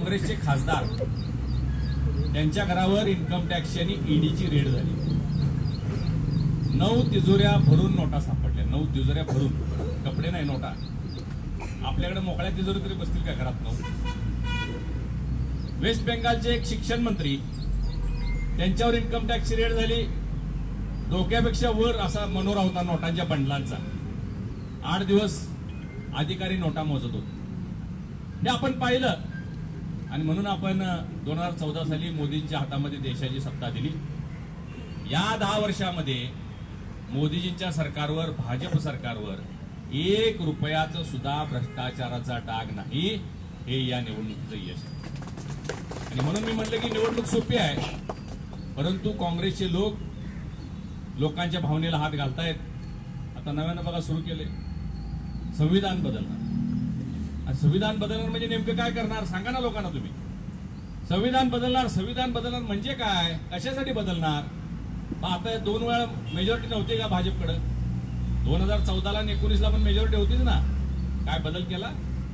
काँग्रेसचे खासदार. त्यांच्या घरावर इन्कम टॅक्सची आणि ईडीची रेड झाली. नऊ तिजोऱ्या भरून नोटा सापडल्या. नऊ तिजोऱ्या भरून. कपडे नाही नोटा. आपल्याकडे मोकळ्या तिजोरी तरी बसतील का घरात नऊ? वेस्ट बेंगालचे एक शिक्षण मंत्री. त्यांच्यावर इन्कम टॅक्सची रेड झाली. डोक्यापेक्षा वर असा मनोरा होता नोटांच्या बंडलांचा. आठ दिवस अधिकारी नोटा मोजत होते. हे आपण पाहिलं. आणि म्हणून आपण दोन हजार चौदा साली मोदींच्या हातामध्ये देशाची सत्ता दिली. या दहा वर्षामध्ये मोदीजींच्या सरकारवर भाजप सरकारवर एक रुपयाचं सुद्धा भ्रष्टाचाराचा डाग नाही हे या निवडणुकीचं यश आहे. आणि म्हणून मी म्हटलं की निवडणूक सोपी आहे परंतु काँग्रेसचे लोक लोकांच्या भावनेला हात घालतायत. आता नव्यानं बघा सुरू केले संविधान बदलणार. संविधान बदलणार म्हणजे नेमकं काय करणार? सांगा ना लोकांना तुम्ही. संविधान बदलणार संविधान बदलणार म्हणजे काय? कशासाठी बदलणार? मग आता दोन वेळा मेजॉरिटी नव्हती का भाजपकडे? दोन हजार चौदाला आणि एकोणीसला पण मेजॉरिटी होतीच ना. काय बदल केला?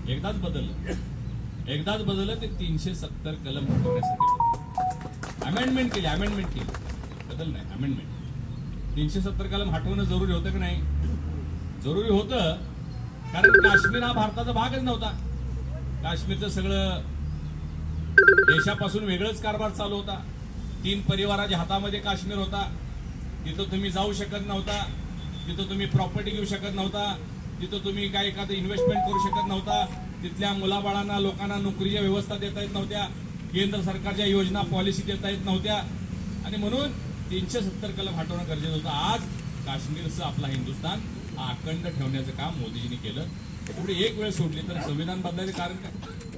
एकदाच बदललं. एकदाच बदललं ते तीनशे सत्तर कलम हटवण्यासाठी अमेंडमेंट केली अमेंडमेंट केली. बदल नाही अमेंडमेंट तीनशे सत्तर कलम हटवणं जरुरी होतं की नाही? जरुरी होतं कारण काश्मीर हा भारताचा भागच नव्हता. काश्मीरचं सगळं देशापासून वेगळंच कारभार चालू होता. तीन परिवाराच्या हातामध्ये काश्मीर होता. तिथं तुम्ही जाऊ शकत नव्हता. तिथं तुम्ही प्रॉपर्टी घेऊ शकत नव्हता. तिथं तुम्ही काय एखादं इन्व्हेस्टमेंट करू शकत नव्हता. तिथल्या मुलाबाळांना लोकांना नोकरीच्या व्यवस्था देता येत नव्हत्या. केंद्र सरकारच्या योजना पॉलिसी देता येत नव्हत्या. आणि म्हणून तीनशे सत्तर कलम हटवणं गरजेचं होतं. आज काश्मीरचं आपला हिंदुस्थान अखंड ठेवण्याचं काम मोदीजींनी केलं. एवढी एक वेळ सोडली तर संविधान बदलायचं कारण काय?